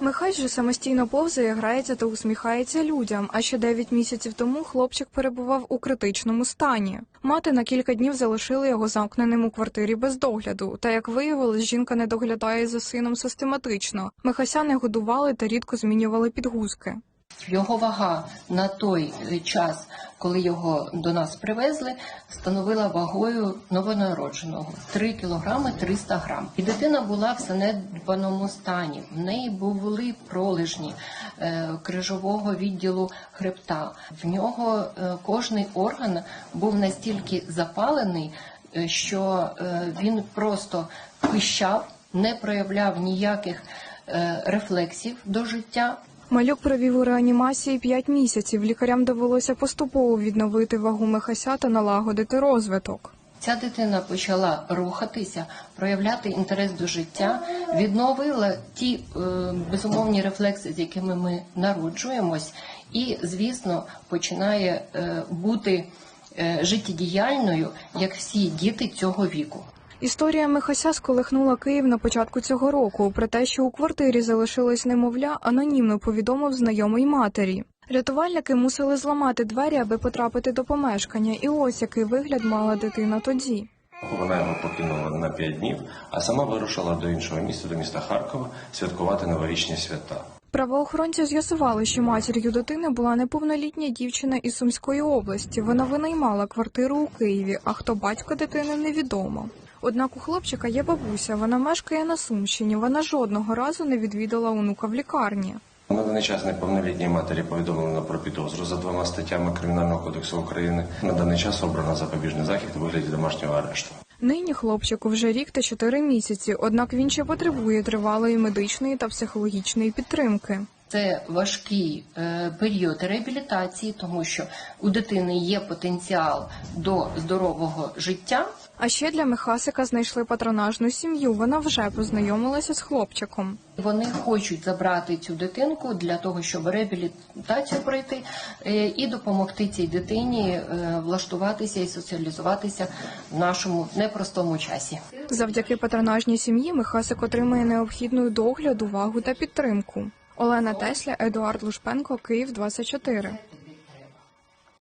Михай же самостійно повзає, грається та усміхається людям. А ще 9 місяців тому хлопчик перебував у критичному стані. Мати на кілька днів залишила його замкненим у квартирі без догляду. Та як виявилось, жінка не доглядає за сином систематично. Михася не годували та рідко змінювали підгузки. Його вага на той е, час, коли його до нас привезли, становила вагою новонародженого 3 кілограми 300 грам. І дитина була в занедбаному стані. В неї були пролежні е, крижового відділу хребта. В нього е, кожний орган був настільки запалений, е, що е, він просто пищав, не проявляв ніяких е, рефлексів до життя. Малюк провів у реанімації 5 місяців. Лікарям довелося поступово відновити вагу Михася та налагодити розвиток. Ця дитина почала рухатися, проявляти інтерес до життя, відновила ті е, безумовні рефлекси, з якими ми народжуємось, і, звісно, починає е, бути е, життєдіяльною, як всі діти цього віку. Історія Михася сколихнула Київ на початку цього року. Про те, що у квартирі залишилось немовля, анонімно повідомив знайомий матері. Рятувальники мусили зламати двері, аби потрапити до помешкання, і ось який вигляд мала дитина тоді. Вона його покинула на 5 днів, а сама вирушила до іншого міста, до міста Харкова, святкувати новорічні свята. Правоохоронці з'ясували, що матір'ю дитини була неповнолітня дівчина із Сумської області. Вона винаймала квартиру у Києві, а хто батько дитини невідомо. Однак у хлопчика є бабуся, вона мешкає на Сумщині. Вона жодного разу не відвідала онука в лікарні. На даний час неповнолітній матері повідомлено про підозру за двома статтями Кримінального кодексу України. На даний час обрано запобіжний захід у вигляді домашнього арешту. Нині хлопчику вже рік та чотири місяці, однак він ще потребує тривалої медичної та психологічної підтримки. Це важкий е, період реабілітації, тому що у дитини є потенціал до здорового життя. А ще для Михасика знайшли патронажну сім'ю. Вона вже познайомилася з хлопчиком. Вони хочуть забрати цю дитинку для того, щоб реабілітацію пройти е, і допомогти цій дитині е, влаштуватися і соціалізуватися в нашому непростому часі. Завдяки патронажній сім'ї Михасик отримує необхідну догляд, увагу та підтримку. Олена Тесля, Едуард Лушпенко, Київ 24.